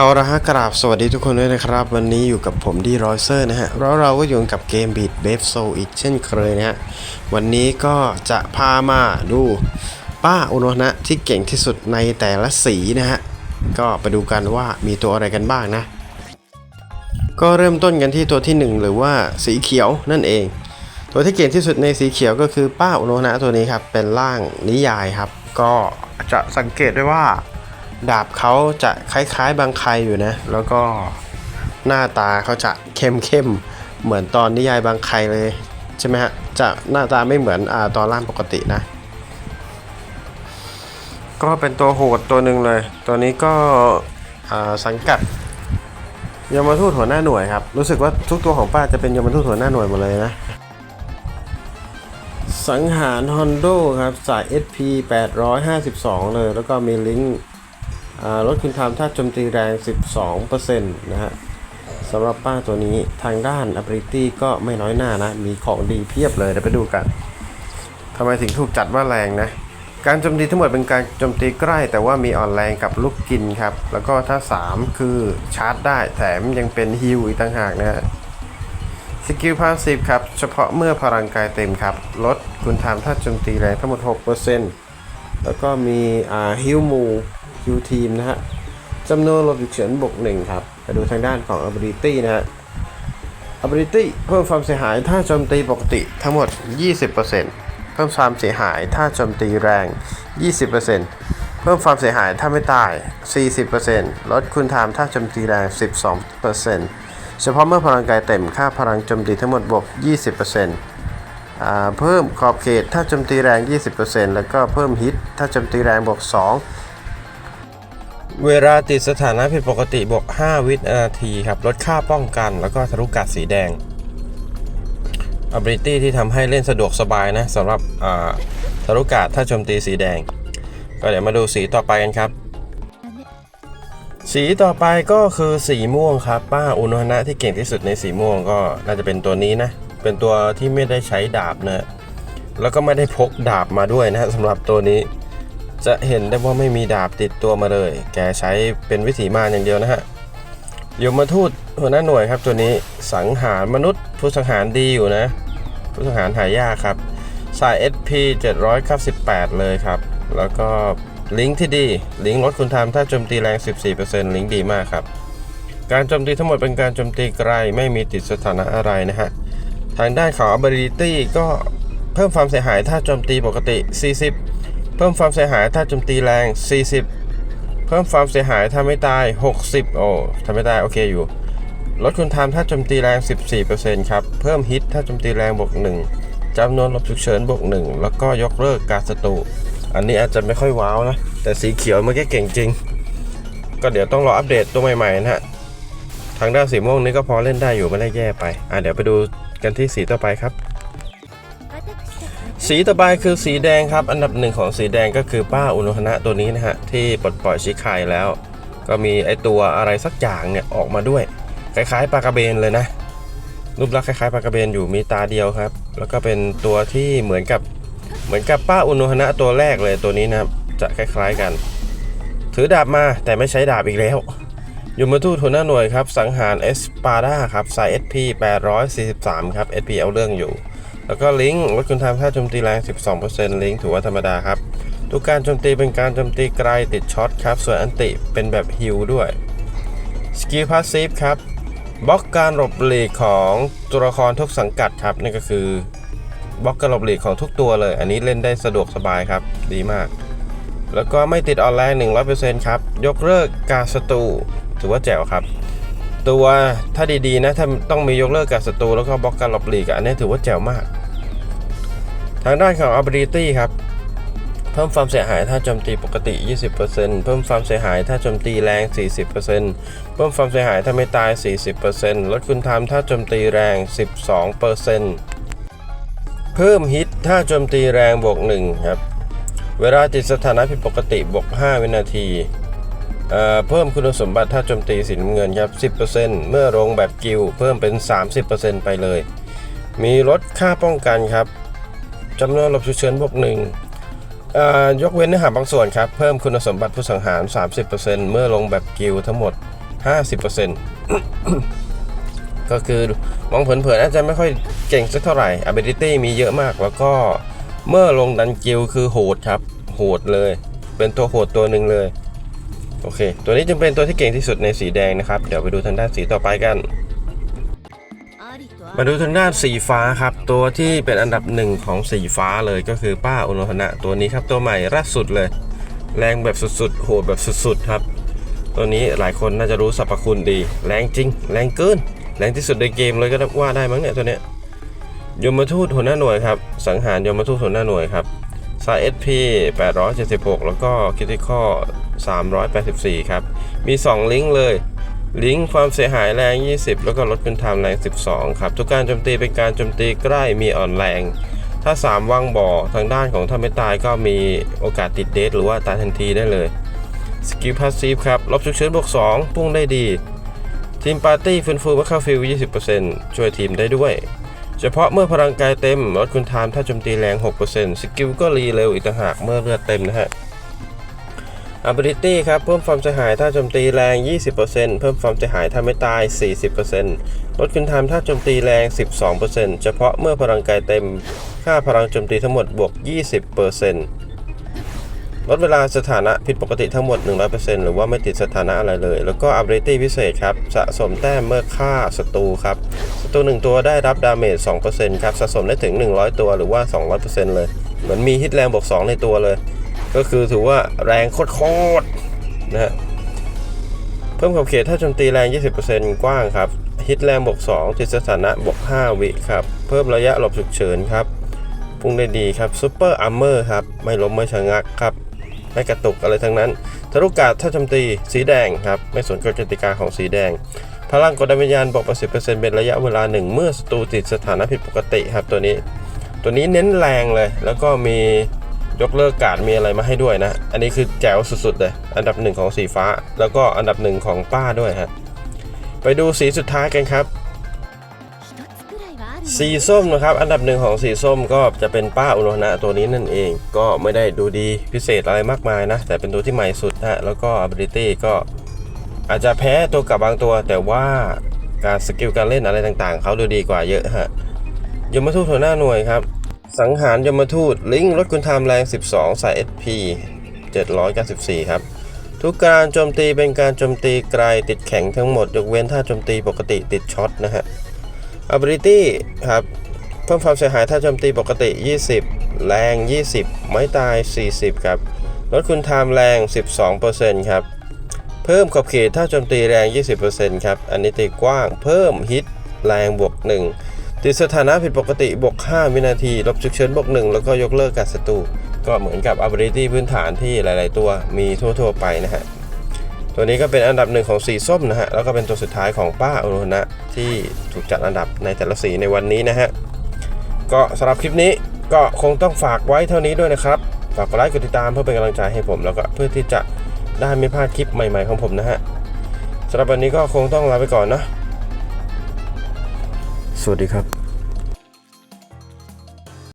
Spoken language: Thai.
เอาละฮะกราบสวัสดีทุกคนด้วยนะครับ วันนี้อยู่กับผมดีรอยเซอร์นะฮะแล้วเราก็อยู่กับเกมบีดเบฟโซอีกเช่นเคยนะฮะวันนี้ก็จะพามาดูป้าอุโนนะที่เก่งที่สุดในแต่ละสีนะฮะก็ไปดูกันว่ามีตัวอะไรกันบ้างนะ ก็เริ่มต้นกันที่ตัวที่หนึ่งหรือว่าสีเขียวนั่นเอง ตัวที่เก่งที่สุดในสีเขียวก็คือป้าอุโนนะตัวนี้ครับเป็นร่างนิยายครับ ก็จะสังเกตได้ว่า ดาบเขาจะคล้ายๆบางใครอยู่นะ แล้วก็หน้าตาเขาจะเข้มๆ เหมือนตอนนิยายบางใครเลยใช่ไหมฮะ จะหน้าตาไม่เหมือนอตอนล่างปกตินะ ก็เป็นตัวโหดตัวหนึ่งเลย ตัวนี้ก็สังกัดยมทูตหัวหน้าหน่วยครับ รู้สึกว่าทุกตัวของป้าจะเป็นยมทูตหัวหน้าหน่วยหมดเลยนะ สังหารฮอนโดครับสาย SP 852 เลย แล้วก็มีลิงก์ ลดคุณทามถ้าโจมตีแรง 12%นะฮะสำหรับป้าตัวนี้ทางด้าน ability ก็ไม่น้อยหน้านะ มีของดีเพียบเลยเดี๋ยวไปดูกันทำไมถึงถูกจัดว่าแรงนะ การโจมตีทั้งหมดเป็นการโจมตีใกล้ แต่ว่ามีอ่อนแรงกับลูกกินครับ แล้วก็ถ้า 3 คือชาร์จได้แถมยังเป็นฮิลอีกต่างหากนะฮะสกิลพาสซีฟครับ เฉพาะเมื่อพลังกายเต็มครับ ลดคุณทามถ้าโจมตีแรงทั้งหมด 6%แล้วก็มีฮิลมู ฮิลทีมนะฮะจำนวนลดฉุกเฉินบวกหนึ่งครับไปดูทางด้านของ ability นะฮะ ability เพิ่มความเสียหายถ้าโจมตีปกติทั้งหมด 20%เพิ่มความเสียหายถ้าโจมตีแรง 20%เพิ่มความเสียหายถ้าไม่ตาย 40%ลดคุณทามถ้าโจมตีแรง 12%เฉพาะเมื่อพลังกายเต็มค่าพลังโจมตีทั้งหมดบวก 20%อ่าเพิ่มขอบเขตถ้าโจมตีแรง 20%แล้วก็เพิ่มฮิตถ้าโจมตีแรงบวก 2 เวลาติดสถานะผิดปกติบวก 5 วินาทีครับลดค่าป้องกันแล้วก็ทะลุกาดสีแดง ability ที่ทำให้เล่นสะดวกสบายนะสำหรับอ่าทะลุกาดถ้าโจมตีสีแดง ก็เดี๋ยวมาดูสีต่อไปกันครับ สีต่อไปก็คือสีม่วงครับ ป้าอุณหนะที่เก่งที่สุดในสีม่วงก็น่าจะเป็นตัวนี้นะ เป็นตัวที่ไม่ได้ใช้ดาบนะแล้วก็ไม่ได้พกดาบมาด้วยนะสำหรับตัวนี้ จะเห็นได้ว่าไม่มีดาบติดตัวมาเลย แกใช้เป็นวิถีมารอย่างเดียวนะฮะยมทูตหัวหน้าหน่วยครับตัวนี้สังหารมนุษย์ผู้สังหารดีอยู่นะ ผู้สังหารหายากครับ สาย SP 798 เลยครับ แล้วก็ลิงก์ที่ดี ลิงก์ลดคุณทามถ้าโจมตีแรง 14%ลิงก์ดีมากครับ การโจมตีทั้งหมดเป็นการโจมตีไกลไม่มีติดสถานะอะไรนะฮะ ทางด้านของ ability ก็เพิ่มความเสียหายถ้าโจมตีปกติ 40 เพิ่มความเสียหายถ้าโจมตีแรง 40 เพิ่มความเสียหายถ้าไม่ตาย 60 โอ้ถ้าไม่ตายโอเคอยู่ ลดคุณทามถ้าโจมตีแรง 14%ครับ เพิ่มฮิตถ้าโจมตีแรงบวก1จำนวนลบฉุกเฉินบวก1แล้วก็ยกเลิกการศัตรู อันนี้อาจจะไม่ค่อยว้าวนะ แต่สีเขียวเมื่อกี้เก่งจริง ก็เดี๋ยวต้องรออัปเดตตัวใหม่ๆนะฮะ ทางด้านสีม่วงนี้ก็พอเล่นได้อยู่ไม่ได้แย่ไป อะเดี๋ยวไปดูกันที่สีต่อไปครับ สีต่อไปคือสีแดงครับ อันดับหนึ่งของสีแดงก็คือป้าอุณหนะตัวนี้นะฮะที่ปลดปล่อยชิคายแล้ว ก็มีไอตัวอะไรสักอย่างเนี่ยออกมาด้วย คล้ายๆปลากระเบนเลยนะรูปลักษณ์คล้ายๆปลากระเบนอยู่มีตาเดียวครับ แล้วก็เป็นตัวที่เหมือนกับเหมือนกับป้าอุณหนะตัวแรกเลยตัวนี้นะครับจะคล้ายๆกัน ถือดาบมาแต่ไม่ใช้ดาบอีกแล้วยูมทูตหัวหน้าหน่วยครับสังหารเอสปาดาครับสาย SP 843 ครับ SP เอาเรื่องอยู่ แล้วก็ลิงก์ลดคุณทำท่าโจมตีแรง 12%ลิงก์ถือว่าธรรมดาครับ ทุกการโจมตีเป็นการโจมตีไกลติดช็อตครับ ส่วนอันติเป็นแบบฮิลด้วยสกิลพาสซีฟครับบล็อกการหลบหลีกของตัวละครทุกสังกัดครับนั่นก็คือบล็อกการหลบหลีกของทุกตัวเลย อันนี้เล่นได้สะดวกสบายครับ ดีมาก แล้วก็ไม่ติดออนไลน์100%ครับ ยกเลิกการศัตรูถือว่าแจ๋วครับ ตัวถ้าดีๆนะถ้าต้องมียกเลิกการศัตรูแล้วก็บล็อกการหลบหลีกอันนี้ถือว่าแจ๋วมากางด้านของ ability ครับ เพิ่มความเสียหายถ้าโจมตีปกติ 20%เพิ่มความเสียหายถ้าโจมตีแรง 40%เพิ่มความเสียหายถ้าไม่ตาย 40%ลดคุณทามถ้าโจมตีแรง 12%เพิ่มฮิตถ้าโจมตีแรงบวก1ครับ เวลาติดสถานะผิดปกติบวก5วินาทีเอ่อเพิ่มคุณสมบัติถ้าโจมตีสีน้ำเงินครับ 10%เมื่อลงแบบกิลเพิ่มเป็น 30%ไปเลย มีลดค่าป้องกันครับ จำนวนหลบฉุกเฉินบวก1เอ่อยกเว้นเนื้อหาบางส่วนครับ เพิ่มคุณสมบัติผู้สังหาร 30%เมื่อลงแบบกิลทั้งหมด 50%ก็คือมองเผินๆอาจจะไม่ค่อยเก่งสักเท่าไหร่ ability มีเยอะมาก แล้วก็เมื่อลงดันกิลคือโหดครับ โหดเลย เป็นตัวโหดตัวหนึ่งเลย โอเค ตัวนี้จึงเป็นตัวที่เก่งที่สุดในสีแดงนะครับ เดี๋ยวไปดูทางด้านสีต่อไปกัน มาดูทางด้านสีฟ้าครับ ตัวที่เป็นอันดับหนึ่งของสีฟ้าเลยก็คือป้าอุโนทนะตัวนี้ครับตัวใหม่ล่าสุดเลย แรงแบบสุดๆ โหดแบบสุดๆครับ ตัวนี้หลายคนน่าจะรู้สรรพคุณดี แรงจริง แรงเกิน แรงที่สุดในเกมเลยก็ว่าได้มั้งเนี่ยตัวเนี้ยยมทูตหัวหน้าหน่วยครับ สังหารยมทูตหัวหน้าหน่วยครับสาย SP 876 แล้วก็คิติคอ384 ครับ มี 2 ลิงก์เลย ลิงก์ความเสียหายแรง 20 แล้วก็ลดคุณไทม์แรง 12 ครับ ทุกการโจมตีเป็นการโจมตีใกล้มีอ่อนแรง ถ้า 3 ว่างบ่อทางด้านของถ้าไม่ตายก็มีโอกาสติดเดทหรือว่าตายทันทีได้เลยสกิลพาสซีฟครับลบฉุกเฉินบวก 2 พุ่งได้ดี ทีมปาร์ตี้ฟื้นฟูเมื่อเข้าฟิล 20%ช่วยทีมได้ด้วย เฉพาะเมื่อพลังกายเต็มลดคุณไทม์ถ้าโจมตีแรง 6%สกิลก็รีเร็วอีกต่างหากเมื่อเลือดเต็มนะฮะ ability ครับ เพิ่มความเสียหายถ้าโจมตีแรง 20%เพิ่มความเสียหายถ้าไม่ตาย 40%ลดคุณไทม์ถ้าโจมตีแรง 12%เฉพาะเมื่อพลังกายเต็ม ค่าพลังโจมตีทั้งหมดบวก 20%ลดเวลาสถานะผิดปกติทั้งหมด 100%หรือว่าไม่ติดสถานะอะไรเลย แล้วก็ ability พิเศษครับ สะสมแต้มเมื่อฆ่าศัตรูครับ ศัตรู1ตัวได้รับดาเมจ 2%ครับ สะสมได้ถึง 100 ตัวหรือว่า 200%เลย เหมือนมีฮิตแรงบวก 2 ในตัวเลย ก็คือถือว่าแรงโคตรๆนะฮะเพิ่มขอบเขตถ้าโจมตีแรง 20%กว้างครับฮิตแรงบวก2ติดสถานะบวก5วิครับ เพิ่มระยะหลบฉุกเฉินครับพุ่งได้ดีครับซูเปอร์อัมเมอร์ครับ ไม่ล้มไม่ชะงักครับ ไม่กระตุกอะไรทั้งนั้นทะลุกาศถ้าโจมตีสีแดงครับ ไม่สนกฎกติกาของสีแดง พลังกดดันวิญญาณบวก80%เป็นระยะเวลาหนึ่งเมื่อศัตรูติดสถานะผิดปกติครับตัวนี้ ตัวนี้เน้นแรงเลย แล้วก็มี ยกเลิกการดมีอะไรมาให้ด้วยนะ อันนี้คือแจ๋วสุดๆเลย อันดับหนึ่งของสีฟ้า แล้วก็อันดับหนึ่งของป้าด้วยฮะ ไปดูสีสุดท้ายกันครับ สีส้มนะครับ อันดับหนึ่งของสีส้มก็จะเป็นป้าอุโนนะตัวนี้นั่นเอง ก็ไม่ได้ดูดีพิเศษอะไรมากมายนะ แต่เป็นตัวที่ใหม่สุดนะแล้วก็ ability ก็อาจจะแพ้ตัวกับบางตัว แต่ว่าการสกิลการเล่นอะไรต่างๆ เขาดูดีกว่าเยอะฮะยมทูตหัวหน้าหน่วยครับ สังหารยมทูตลิงก์ลดคุณไทม์แรง 12ใส่ SP 794 ครับ ทุกการโจมตีเป็นการโจมตีไกลติดแข็งทั้งหมด ยกเว้นถ้าโจมตีปกติติดช็อตนะฮะ ability ครับ เพิ่มความเสียหายถ้าโจมตีปกติ 20 แรง 20 ไม้ตาย 40 ครับ ลดคุณไทม์แรง 12%ครับ เพิ่มขอบเขตถ้าโจมตีแรง 20%ครับ อันนี้ตีกว้าง เพิ่มฮิตแรงบวก 1 ติดสถานะผิดปกติบวก5วินาที ลบฉุกเฉินบวก1แล้วก็ยกเลิกการศัตรูก็เหมือนกับ ability พื้นฐานที่หลาย ๆ ตัวมีทั่ว ๆ ไปนะฮะ ตัวนี้ก็เป็นอันดับหนึ่งของสีส้มนะฮะ แล้วก็เป็นตัวสุดท้ายของป้าอุโรนะที่ถูกจัดอันดับในแต่ละสีในวันนี้นะฮะ ก็สำหรับคลิปนี้ก็คงต้องฝากไว้เท่านี้ด้วยนะครับ ฝากกดไลค์กดติดตามเพื่อเป็นกำลังใจให้ผม แล้วก็เพื่อที่จะได้ไม่พลาดคลิปใหม่ ๆ ของผมนะฮะสำหรับวันนี้ก็คงต้องลาไปก่อนนะ สวัสดีครับ